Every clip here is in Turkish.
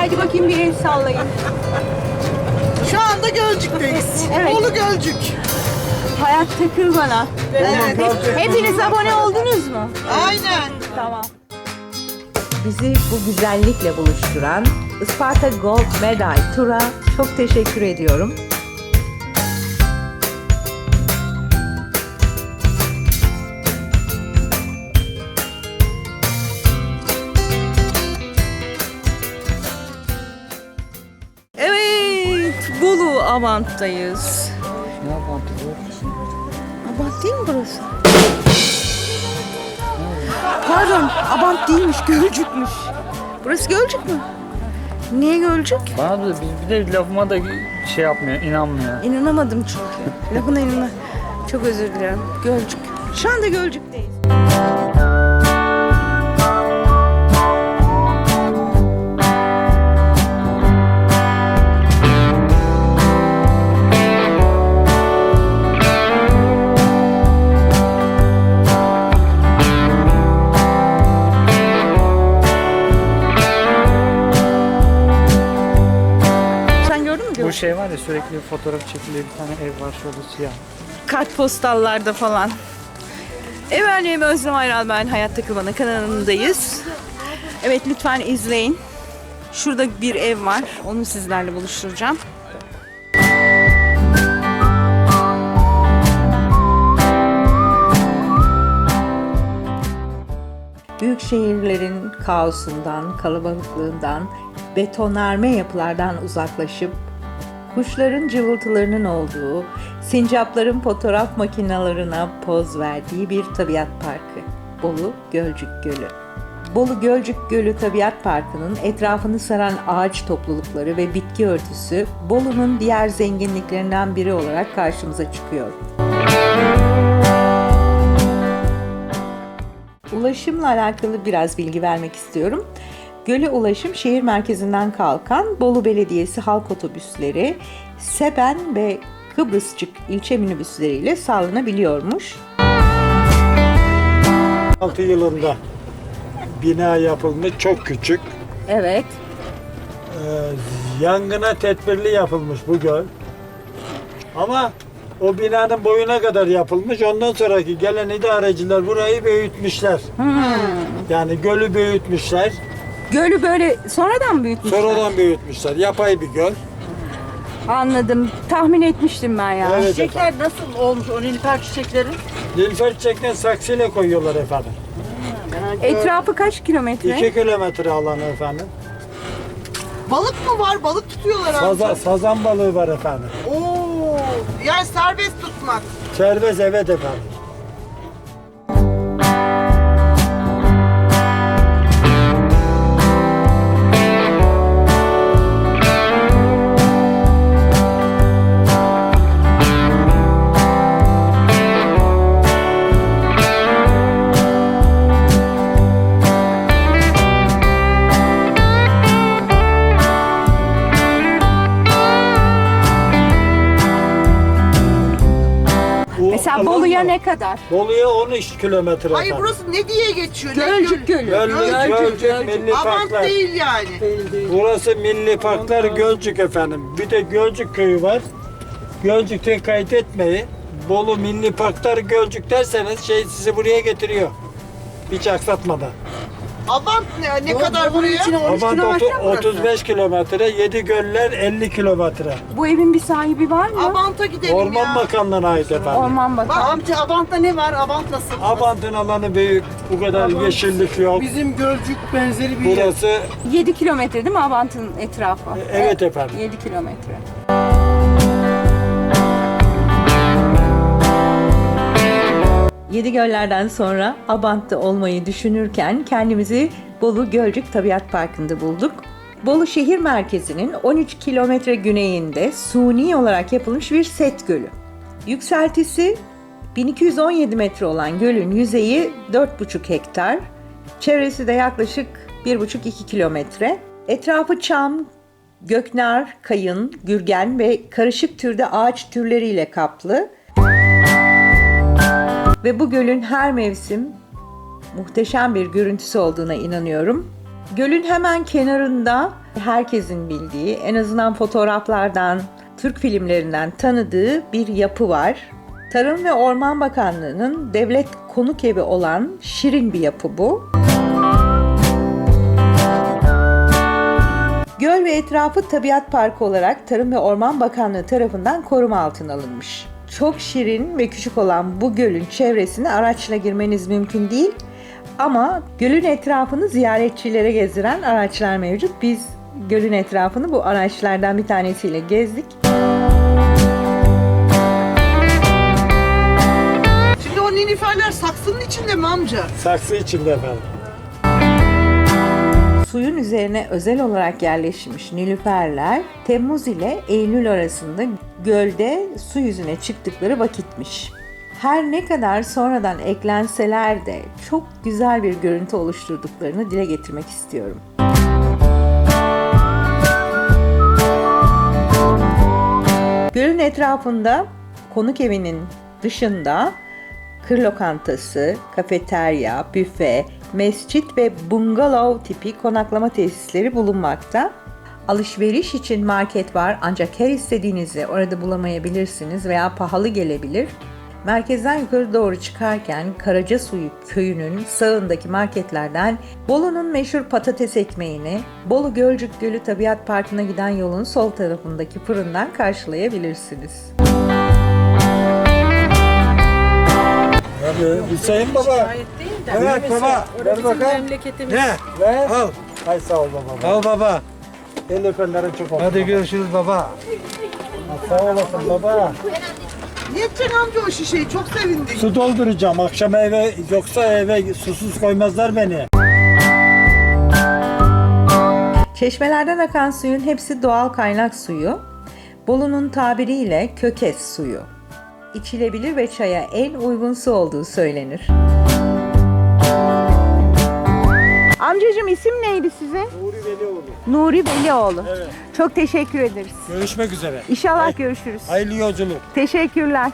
Haydi bakayım bir el sallayın. Şu anda Gölcük'teyiz. Evet. Bolu Gölcük. Hayat takıl bana. Evet. Hep- hepiniz abone oldunuz mu? Aynen. Tamam. Bizi bu güzellikle buluşturan Isparta Gold Medal Tur'a çok teşekkür ediyorum. Avant'tayız. Ne yapantı bu? Abant değil mi burası? Pardon, Abant değilmiş, Gölcük'müş. Burası Gölcük mü? Niye Gölcük? Bana da bir, bir de lafıma da şey yapmıyor, inanmıyor. İnanamadım çünkü. Lafına inanma. Çok özür dilerim. Gölcük. Şu anda Gölcük'teyiz. Bu şey var ya sürekli fotoğraf çekiliyor bir tane ev var şurada siyah. kartpostallarda falan. Efendim Özlem Ayral ben Hayat Takılmanı kanalındayız. Evet lütfen izleyin. Şurada bir ev var. Onu sizlerle buluşturacağım. Büyük şehirlerin kaosundan, kalabalıklığından, betonarme yapılardan uzaklaşıp kuşların cıvıltılarının olduğu, sincapların fotoğraf makinalarına poz verdiği bir tabiat parkı. Bolu Gölcük Gölü. Bolu Gölcük Gölü Tabiat Parkı'nın etrafını saran ağaç toplulukları ve bitki örtüsü Bolu'nun diğer zenginliklerinden biri olarak karşımıza çıkıyor. Ulaşımla alakalı biraz bilgi vermek istiyorum. Göle ulaşım şehir merkezinden kalkan Bolu Belediyesi halk otobüsleri, Seben ve Kıbrısçık ilçe minibüsleriyle sağlanabiliyormuş. 6 yılında bina yapılmış çok küçük. Evet. Ee, yangına tedbirli yapılmış bu göl. Ama o binanın boyuna kadar yapılmış. Ondan sonraki gelen idareciler burayı büyütmüşler. Yani gölü büyütmüşler. Gölü böyle sonradan mı büyütmüşler? Sonradan büyütmüşler. Yapay bir göl. Anladım. Tahmin etmiştim ben ya. Evet efendim. Çiçekler nasıl olmuş o nilüfer çiçekleri? Nilüfer çiçekten saksıyla koyuyorlar efendim. Etrafı kaç kilometre? 2 kilometre alanı efendim. Balık mı var? Balık tutuyorlar Saza, amca. sazan balığı var efendim. Oo, yani serbest tutmak. Serbest evet efendim. Da- ne kadar? Bolu'ya 13 kilometre Hayır efendim. burası ne diye geçiyor? Ne Gölcük göl? Gölü. Gölcük, Gölcük, Gölcük, Milli Avant Parklar. değil yani. Burası Milli Parklar Gölcük efendim. Bir de Gölcük köyü var. Gölcük'te kaydetmeyi. Bolu Milli Parklar Gölcük derseniz şey sizi buraya getiriyor. Hiç aksatmadan. Avant ne, ne kadar buraya? Aman otu- 35 kilometre, 7 göller 50 kilometre. Bu evin bir sahibi var mı? Avant'a gidelim Orman ya. Bakanlığı'na ait efendim. Orman Bak Bakanı. amca Avant'ta ne var? Avant nasıl? Abant'ın alanı büyük. Bu kadar yeşillik yok. Bizim Gölcük benzeri bir yer. Burası 7 kilometre değil mi Avant'ın etrafı? evet efendim. 7 kilometre. Yedi göllerden sonra Abant'ta olmayı düşünürken kendimizi Bolu Gölcük Tabiat Parkı'nda bulduk. Bolu şehir merkezinin 13 kilometre güneyinde suni olarak yapılmış bir set gölü. Yükseltisi 1217 metre olan gölün yüzeyi 4,5 hektar, çevresi de yaklaşık 1,5-2 kilometre. Etrafı çam, göknar, kayın, gürgen ve karışık türde ağaç türleriyle kaplı. Ve bu gölün her mevsim muhteşem bir görüntüsü olduğuna inanıyorum. Gölün hemen kenarında herkesin bildiği, en azından fotoğraflardan, Türk filmlerinden tanıdığı bir yapı var. Tarım ve Orman Bakanlığı'nın devlet konuk evi olan şirin bir yapı bu. Göl ve etrafı tabiat parkı olarak Tarım ve Orman Bakanlığı tarafından koruma altına alınmış. Çok şirin ve küçük olan bu gölün çevresine araçla girmeniz mümkün değil. Ama gölün etrafını ziyaretçilere gezdiren araçlar mevcut. Biz gölün etrafını bu araçlardan bir tanesiyle gezdik. Şimdi o nilüferler saksının içinde mi amca? Saksı içinde efendim. Suyun üzerine özel olarak yerleşmiş nilüferler Temmuz ile Eylül arasında gölde su yüzüne çıktıkları vakitmiş. Her ne kadar sonradan eklenseler de çok güzel bir görüntü oluşturduklarını dile getirmek istiyorum. Gölün etrafında konuk evinin dışında kır lokantası, kafeterya, büfe, mescit ve bungalov tipi konaklama tesisleri bulunmakta. Alışveriş için market var ancak her istediğinizi orada bulamayabilirsiniz veya pahalı gelebilir. Merkezden yukarı doğru çıkarken Karacasuyu köyünün sağındaki marketlerden Bolu'nun meşhur patates ekmeğini Bolu Gölcük Gölü Tabiat Parkı'na giden yolun sol tarafındaki fırından karşılayabilirsiniz. Abi Hüseyin baba. Evet baba. Ver bakalım. Ne? Ver. Al. Hay sağ ol baba. Al baba. El öpenlerin çok olsun. Hadi görüşürüz baba. Sağ olasın baba. Ne yapacaksın amca o şişeyi? Çok sevindik. Su dolduracağım. Akşam eve yoksa eve susuz koymazlar beni. Çeşmelerden akan suyun hepsi doğal kaynak suyu. Bolu'nun tabiriyle kökes suyu. İçilebilir ve çaya en uygun su olduğu söylenir. İsim neydi sizin? Nuri Velioğlu. Nuri Velioğlu. Çok teşekkür ederiz. Görüşmek üzere. İnşallah görüşürüz. Hayırlı yolculuk. Teşekkürler.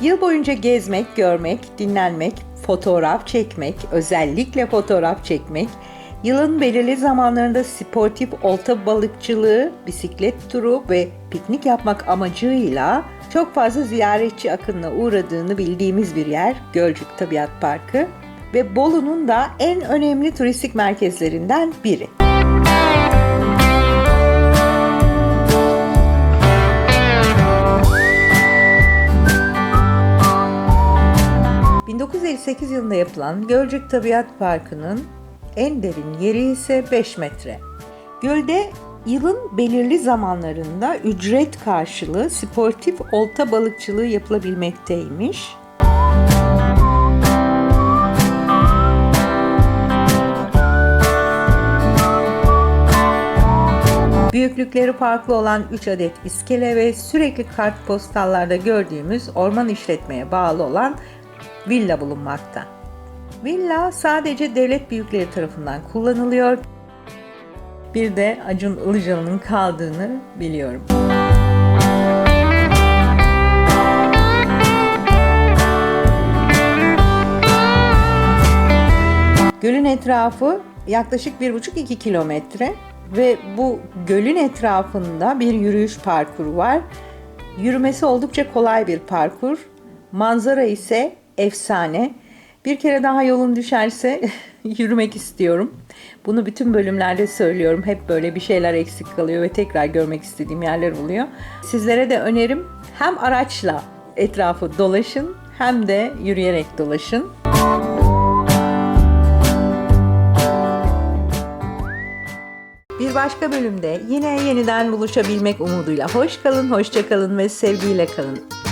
Yıl boyunca gezmek, görmek, dinlenmek, fotoğraf çekmek, özellikle fotoğraf çekmek, yılın belirli zamanlarında sportif olta balıkçılığı, bisiklet turu ve piknik yapmak amacıyla çok fazla ziyaretçi akınına uğradığını bildiğimiz bir yer Gölcük Tabiat Parkı ve Bolu'nun da en önemli turistik merkezlerinden biri. ...1958 yılında yapılan Gölcük Tabiat Parkı'nın en derin yeri ise 5 metre. Gölde yılın belirli zamanlarında ücret karşılığı sportif olta balıkçılığı yapılabilmekteymiş. Büyüklükleri farklı olan 3 adet iskele ve sürekli kartpostallarda gördüğümüz orman işletmeye bağlı olan villa bulunmakta. Villa sadece devlet büyükleri tarafından kullanılıyor. Bir de Acun Ilıcalı'nın kaldığını biliyorum. Gölün etrafı yaklaşık 1,5-2 kilometre ve bu gölün etrafında bir yürüyüş parkuru var. Yürümesi oldukça kolay bir parkur. Manzara ise efsane. Bir kere daha yolum düşerse yürümek istiyorum. Bunu bütün bölümlerde söylüyorum. Hep böyle bir şeyler eksik kalıyor ve tekrar görmek istediğim yerler oluyor. Sizlere de önerim hem araçla etrafı dolaşın hem de yürüyerek dolaşın. Bir başka bölümde yine yeniden buluşabilmek umuduyla hoş kalın, hoşça kalın ve sevgiyle kalın.